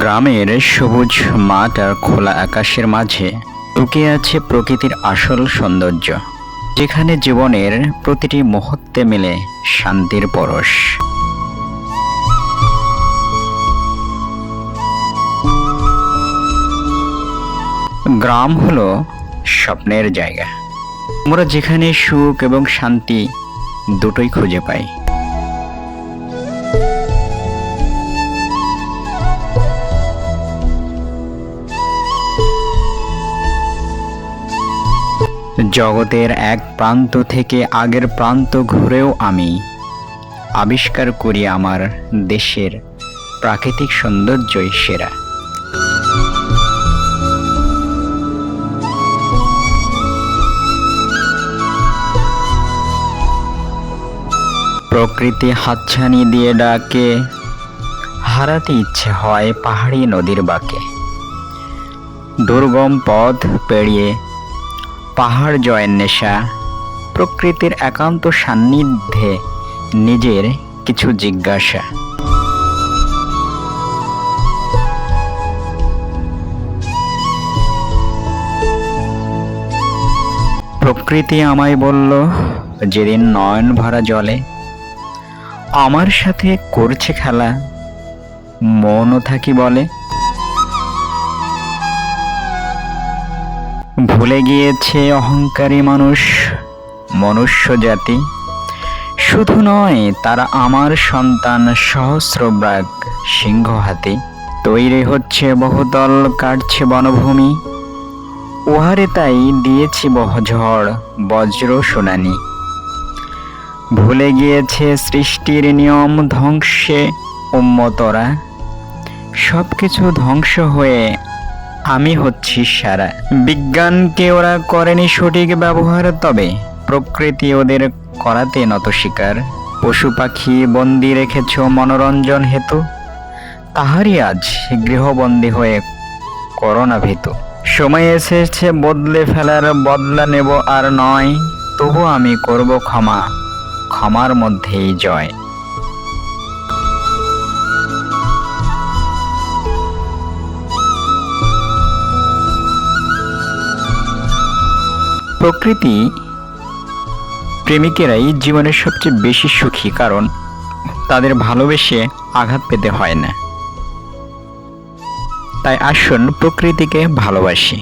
গ্রামের সবুজ মাঠ আর খোলা আকাশের মাঝে লুকিয়ে আছে প্রকৃতির আসল সৌন্দর্য, যেখানে জীবনের প্রতিটি মুহূর্তে মিলে শান্তির পরশ। গ্রাম হলো স্বপ্নের জায়গা। আমরা যেখানে সুখ এবং শান্তি দুটোই খুঁজে পাই। জগতের এক প্রান্ত থেকে আগের প্রান্ত ঘুরেও আমি আবিষ্কার করি আমার দেশের প্রাকৃতিক সৌন্দর্যই সেরা। প্রকৃতি হাতছানি দিয়ে ডাকে, হারাতে ইচ্ছে হয় পাহাড়ি নদীর বাঁকে। দুর্গম পথ পেরিয়ে পাহাড় জয়ের নেশা, প্রকৃতির একান্ত সান্নিধ্যে নিজের কিছু জিজ্ঞাসা। প্রকৃতি আমায় বলল, যেদিন নয়ন ভরা জলে, আমার সাথে করছে খেলা, মনও থাকি বলে। ভুলে গিয়েছে অহংকারী মানুষ, মনুষ্য জাতি। শুধু নয়, তারা আমার সন্তান সহস্রব্রাগ সিংহ হাতি তৈরি হচ্ছে বহুতল কাটছে বনভূমি। উহারে তাই দিয়েছি বহঝড় বজ্র শুনানি। ভুলে গিয়েছে সৃষ্টির নিয়ম ধ্বংসে উম্মতরা। সব কিছু ধ্বংস হয়ে আমি হচ্ছি সারা। বিজ্ঞানকে ওরা করেনি সঠিক ব্যবহার, তবে প্রকৃতি ওদের করাতে নত শিকার। পশু পাখি বন্দি রেখেছ মনোরঞ্জন হেতু। তাহারই আজ গৃহবন্দী হয়ে করোনা ভীতু। সময় এসেছে, বদলে ফেলার বদলা নেব আর নয়, তবু আমি করব ক্ষমা, ক্ষমার মধ্যেই জয়। প্রকৃতি প্রেমিকেরাই জীবনের সবচেয়ে বেশি সুখী, কারণ তাদের ভালোবেসে আঘাত পেতে হয় না। তাই আসুন প্রকৃতিকে ভালোবাসি।